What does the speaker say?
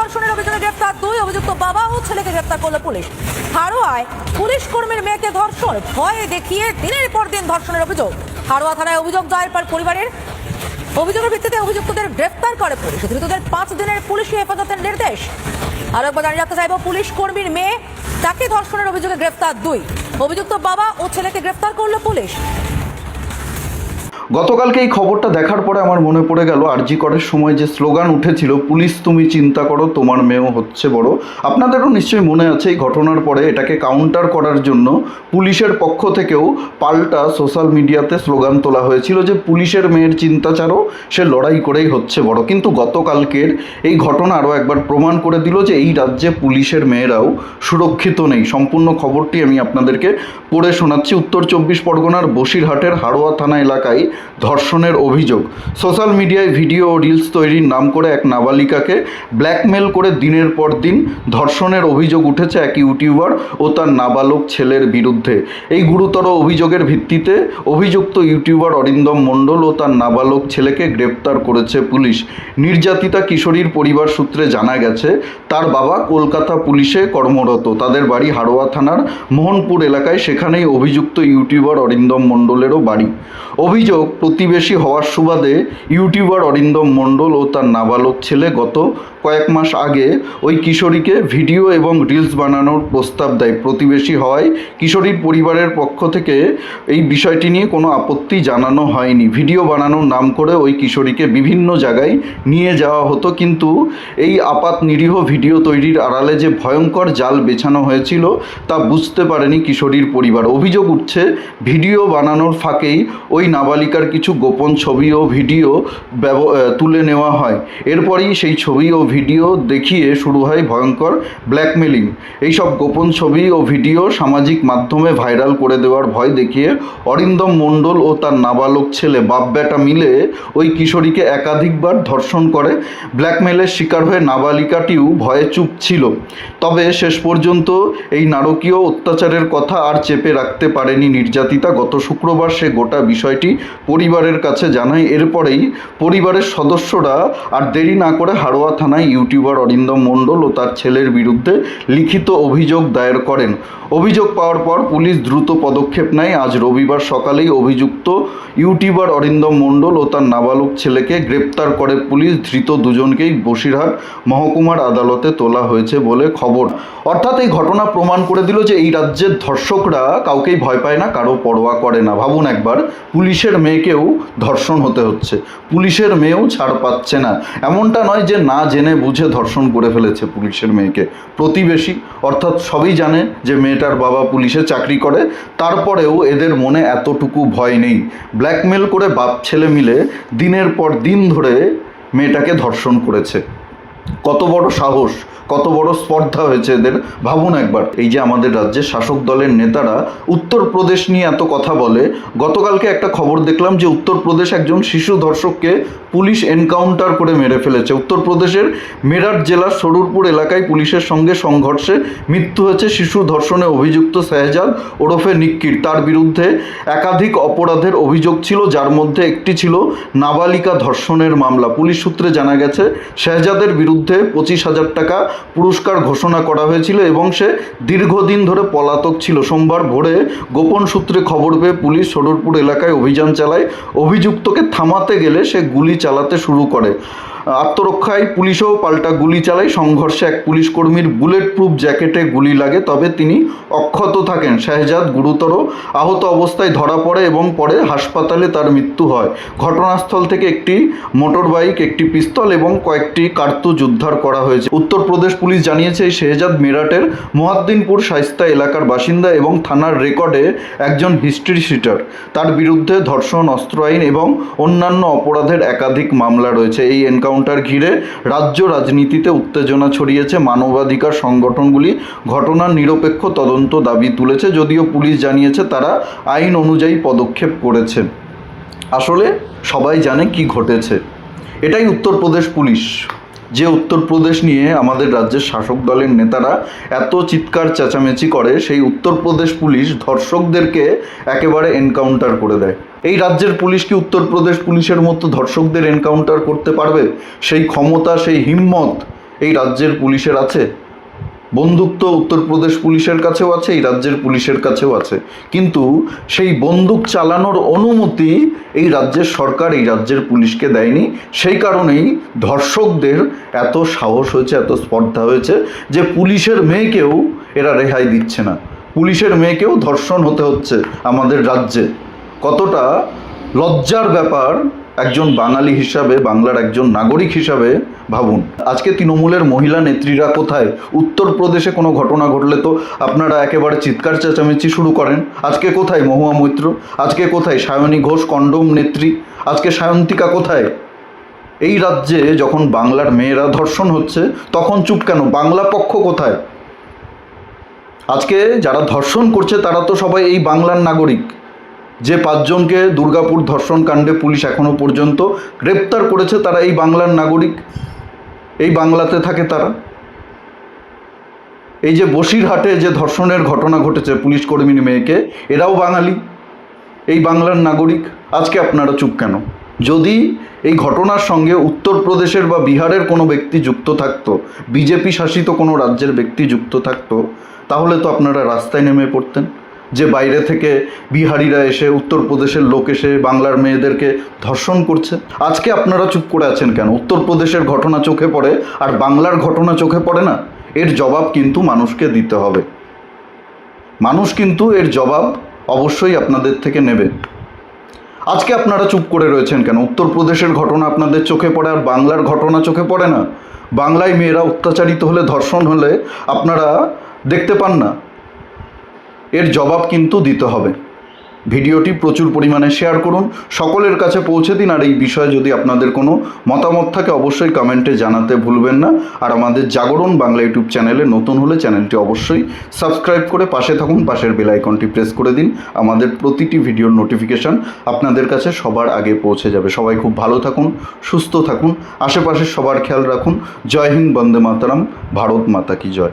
ধর্ষণের অভিযোগে গ্রেফতার দুই অভিযুক্ত বাবা ও ছেলেকে গ্রেফতার করল পুলিশ। হারোয়ায় পুলিশ কর্মীর মেয়েকে ধর্ষণ, ভয়ে দেখিয়ে দিনের পর দিন ধর্ষণের অভিযোগ। হারোয়া থানায় অভিযোগ দায়ের পর পরিবারের অভিযোগের ভিত্তিতে অভিযুক্তদের গ্রেফতার করে পুলিশ। ধৃতদের পাঁচ দিনের পুলিশি হেফাজতের নির্দেশ। আরও একবার জানিয়ে রাখতে চাইব, পুলিশ কর্মীর মেয়ে তাকে ধর্ষণের অভিযোগে গ্রেফতার দুই। অভিযুক্ত বাবা ও ছেলেকে গ্রেফতার করল পুলিশ। গতকালকে এই খবরটা দেখার পরে আমার মনে পড়ে গেল, আরজি করের সময় যে স্লোগান উঠেছিল, পুলিশ তুমি চিন্তা করো, তোমার মেয়েও হচ্ছে বড়। আপনাদেরও নিশ্চয়ই মনে আছে এই ঘটনার পরে এটাকে কাউন্টার করার জন্য পুলিশের পক্ষ থেকেও পাল্টা সোশ্যাল মিডিয়াতে স্লোগান তোলা হয়েছিল যে, পুলিশের মেয়ের চিন্তাচারও সে লড়াই করেই হচ্ছে বড়। কিন্তু গতকালকের এই ঘটনা আরও একবার প্রমাণ করে দিল যে, এই রাজ্যে পুলিশের মেয়েরাও সুরক্ষিত নেই। সম্পূর্ণ খবরটি আমি আপনাদেরকে পড়ে শোনাচ্ছি। উত্তর চব্বিশ পরগনার বসিরহাটের হাড়োয়া থানা এলাকায় ধর্ষণের অভিযোগ। সোশ্যাল মিডিয়ায় ভিডিও ও রিলস তৈরির নাম করে এক নাবালিকাকে ব্ল্যাকমেল করে দিনের পর দিন ধর্ষণের অভিযোগ উঠেছে এক ইউটিউবার ও তার নাবালক ছেলের বিরুদ্ধে। এই গুরুতর অভিযোগের ভিত্তিতে অভিযুক্ত ইউটিউবার অরিন্দম মণ্ডল ও তার নাবালক ছেলেকে গ্রেপ্তার করেছে পুলিশ। নির্যাতিতা কিশোরীর পরিবার সূত্রে জানা গেছে, তার বাবা কলকাতা পুলিশে কর্মরত। তাদের বাড়ি হাড়োয়া থানার মোহনপুর এলাকায় সেখানেই অভিযুক্ত ইউটিউবার অরিন্দম মণ্ডলেরও বাড়ি। অভিযোগ প্রতিবেশী হওয়ার সুবাদে ইউটিউবার অরিন্দম মণ্ডল ও তার নাবালক ছেলে গত কয়েক মাস আগে ওই কিশোরীকে ভিডিও এবং রিলস বানানোর প্রস্তাব দেয়। প্রতিবেশী হওয়ায় কিশোরীর পরিবারের পক্ষ থেকে এই বিষয়টি নিয়ে কোনো আপত্তি জানানো হয়নি। ভিডিও বানানোর নাম করে ওই কিশোরীকে বিভিন্ন জায়গায় নিয়ে যাওয়া হতো, কিন্তু এই আপাত নিরীহ ভিডিও তৈরির আড়ালে যে ভয়ঙ্কর জাল বেছানো হয়েছিল তা বুঝতে পারেনি কিশোরীর পরিবার। অভিযোগ উঠছে, ভিডিও বানানোর ফাঁকেই ওই নাবালিকার কিছু গোপন ছবি ও ভিডিও তুলে নেওয়া হয়। এরপরই সেই ছবি ও ভিডিও দেখিয়ে শুরু হয় ভয়ঙ্কর ব্ল্যাকমেলিং। এইসব গোপন ছবি ও ভিডিও সামাজিক মাধ্যমে ভাইরাল করে দেওয়ার ভয় দেখিয়ে অরিন্দম মণ্ডল ও তার নাবালক ছেলে বাপ বেটা মিলে ওই কিশোরীকে একাধিকবার ধর্ষণ করে। ব্ল্যাকমেলের শিকার হয়ে নাবালিকাটিও ভয়ে চুপ ছিল। তবে শেষ পর্যন্ত এই নারকীয় অত্যাচারের কথা আর চেপে রাখতে পারেনি নির্যাতিতা। গত শুক্রবার সে গোটা বিষয়টি পরিবারের কাছে জানায় এরপরেই পরিবারের সদস্যরা আর দেরি না করে হাড়োয়া থানায় ইউটিউবার অরিন্দম মণ্ডল ও তার ছেলের বিরুদ্ধে লিখিত অভিযোগ দায়ের করেন। অভিযোগ পাওয়ার পর পুলিশ দ্রুত পদক্ষেপ নেয়। আজ রবিবার সকালেই অভিযুক্ত ইউটিউবার অরিন্দম মণ্ডল ও তার নাবালক ছেলেকে গ্রেপ্তার করে পুলিশ। ধৃত দুজনকেই বসিরহাট মহকুমার আদালতে তোলা হয়েছে বলে খবর। অর্থাৎ এই ঘটনা প্রমাণ করে দিল যে এই রাজ্যের ধর্ষকরা কাউকেই ভয় পায় না, কারও পরোয়া করে না। ভাবুন একবার, পুলিশের মেয়েকেও ধর্ষণ হতে হচ্ছে। পুলিশের মেয়েও ছাড় পাচ্ছে না। এমনটা নয় যে না জেনে বুঝে ধর্ষণ করে ফেলেছে পুলিশের মেয়েকে। প্রতিবেশী, অর্থাৎ সবই জানে যে মেয়েটার বাবা পুলিশে চাকরি করে, তারপরেও এদের মনে এতটুকু ভয় নেই। ব্ল্যাকমেল করে বাপ ছেলে মিলে দিনের পর দিন ধরে মেয়েটাকে ধর্ষণ করেছে। কত বড় সাহস, কত বড় স্পর্ধা হয়েছে এদের। ভাবুন একবার, এই যে আমাদের রাজ্যের শাসক দলের নেতারা উত্তরপ্রদেশ নিয়ে এত কথা বলে, গতকালকে একটা খবর দেখলাম যে উত্তরপ্রদেশ একজন শিশু ধর্ষককে পুলিশ এনকাউন্টার করে মেরে ফেলেছে। উত্তরপ্রদেশের মেরাট জেলার সরুরপুর এলাকায় পুলিশের সঙ্গে সংঘর্ষে মৃত্যু হয়েছে শিশু ধর্ষণে অভিযুক্ত শাহজাদ ওরফে নিক্কির। তার বিরুদ্ধে একাধিক অপরাধের অভিযোগ ছিল, যার মধ্যে একটি ছিল নাবালিকা ধর্ষণের মামলা। পুলিশ সূত্রে জানা গেছে, শাহজাদের বিরুদ্ধে পঁচিশ হাজার টাকা পুরস্কার ঘোষণা করা হয়েছিল এবং সে দীর্ঘদিন ধরে পলাতক ছিল। সোমবার ভোরে গোপন সূত্রে খবর পেয়ে পুলিশ সরুরপুর এলাকায় অভিযান চালায়। অভিযুক্তকে থামাতে গেলে সে গুলি চালাতে শুরু করে। আত্মরক্ষায় পুলিশও পাল্টা গুলি চালায়। সংঘর্ষে এক পুলিশ কর্মীর বুলেট প্রুফ জ্যাকেটে গুলি লাগে। তবে তিনি অক্ষত থাকেন। শাহজাদ গুরুতর আহত অবস্থায় ধরা পড়ে এবং পরে হাসপাতালে তার মৃত্যু হয়। ঘটনাস্থল থেকে একটি মোটর বাইক একটি পিস্তল এবং কয়েকটি কার্তুজ উদ্ধার করা হয়েছে। উত্তরপ্রদেশ পুলিশ জানিয়েছে এই শেহজাদ মেরাটের মোহাদ্দিনপুর শাইস্তা এলাকার বাসিন্দা এবং থানার রেকর্ডে একজন হিস্ট্রি শিটার তার বিরুদ্ধে ধর্ষণ, অস্ত্র আইন এবং অন্যান্য অপরাধের একাধিক মামলা রয়েছে। এই এনকাউন্টার ঘিরে রাজ্য রাজনীতিতে উত্তেজনা ছড়িয়েছে মানবাধিকার সংগঠনগুলি। ঘটনার নিরপেক্ষ তদন্ত দাবি তুলেছে, যদিও পুলিশ জানিয়েছে তারা আইন অনুযায়ী পদক্ষেপ করেছে। আসলে সবাই জানে কি ঘটেছে। এটাই উত্তরপ্রদেশ পুলিশ। যে উত্তরপ্রদেশ নিয়ে আমাদের রাজ্যের শাসক দলের নেতারা এত চিৎকার, চেঁচামেচি করে, সেই উত্তরপ্রদেশ পুলিশ ধর্ষকদেরকে একেবারে এনকাউন্টার করে দেয়। এই রাজ্যের পুলিশ কি উত্তরপ্রদেশ পুলিশের মতো ধর্ষকদের এনকাউন্টার করতে পারবে? সেই ক্ষমতা, সেই হিম্মত এই রাজ্যের পুলিশের আছে? বন্দুক তো উত্তরপ্রদেশ পুলিশের কাছেও আছে, এই রাজ্যের পুলিশের কাছেও আছে। কিন্তু সেই বন্দুক চালানোর অনুমতি এই রাজ্যের সরকার, এই রাজ্যের পুলিশকে দেয়নি। সেই কারণেই ধর্ষকদের এত সাহস হয়েছে, এত স্পর্ধা হয়েছে যে পুলিশের মেয়েকেও এরা রেহাই দিচ্ছে না। পুলিশের মেয়েকেও ধর্ষণ হতে হচ্ছে আমাদের রাজ্যে। কতটা লজ্জার ব্যাপার একজন বাঙালি হিসাবে, বাংলার একজন নাগরিক হিসাবে ভাবুন। আজকে তৃণমূলের মহিলা নেত্রীরা কোথায়? উত্তরপ্রদেশে কোনো ঘটনা ঘটলে তো আপনারা একেবারে চিৎকার চেঁচামেচি শুরু করেন। আজকে কোথায় মহুয়া মৈত্র? আজকে কোথায় সায়নী ঘোষ কন্ডম নেত্রী? আজকে সায়ন্তিকা কোথায়? এই রাজ্যে যখন বাংলার মেয়েরা ধর্ষণ হচ্ছে, তখন চুপ কেন? বাংলা পক্ষ কোথায়? আজকে যারা ধর্ষণ করছে, তারা তো সবাই এই বাংলার নাগরিক। যে পাঁচজনকে দুর্গাপুর ধর্ষণ কাণ্ডে পুলিশ এখনও পর্যন্ত গ্রেপ্তার করেছে, তারা এই বাংলার নাগরিক। এই বাংলাতে থাকে তারা। এই যে বসিরহাটে যে ধর্ষণের ঘটনা ঘটেছে পুলিশ কর্মীর মেয়েকে, এরাও বাঙালি। এই বাংলার নাগরিক। আজকে আপনারা চুপ কেন? যদি এই ঘটনার সঙ্গে উত্তরপ্রদেশের বা বিহারের কোনো ব্যক্তি যুক্ত থাকতো, বিজেপি শাসিত কোনো রাজ্যের ব্যক্তি যুক্ত থাকতো, তাহলে তো আপনারা রাস্তায় নেমে পড়তেন। যে বাইরে থেকে বিহারিরা এসে, উত্তরপ্রদেশের লোক এসে, বাংলার মেয়েদেরকে ধর্ষণ করছে। আজকে আপনারা চুপ করে আছেন কেন? উত্তরপ্রদেশের ঘটনা চোখে পড়ে আর বাংলার ঘটনা চোখে পড়ে না? এর জবাব কিন্তু মানুষকে দিতে হবে। মানুষ কিন্তু এর জবাব অবশ্যই আপনাদের থেকে নেবে। আজকে আপনারা চুপ করে রয়েছেন কেন? উত্তরপ্রদেশের ঘটনা আপনাদের চোখে পড়ে আর বাংলার ঘটনা চোখে পড়ে না? বাংলায় মেয়েরা অত্যাচারিত হলে, ধর্ষণ হলে আপনারা দেখতে পান না। এর জবাব কিন্তু দিতে হবে। ভিডিওটি প্রচুর পরিমাণে শেয়ার করুন। সকলের কাছে পৌঁছে দিন। আর এই বিষয়ে যদি আপনাদের কোনো মতামত থাকে, অবশ্যই কমেন্টে জানাতে ভুলবেন না। আর আমাদের জাগরণ বাংলা ইউটিউব চ্যানেলে নতুন হলে চ্যানেলটি অবশ্যই সাবস্ক্রাইব করে পাশে থাকুন। পাশের বেল আইকনটি প্রেস করে দিন। আমাদের প্রতিটি ভিডিওর নোটিফিকেশান আপনাদের কাছে সবার আগে পৌঁছে যাবে। সবাই খুব ভালো থাকুন, সুস্থ থাকুন। আশেপাশের সবার খেয়াল রাখুন। জয় হিন্দ, বন্দে মাতারাম। ভারত মাতা কি জয়।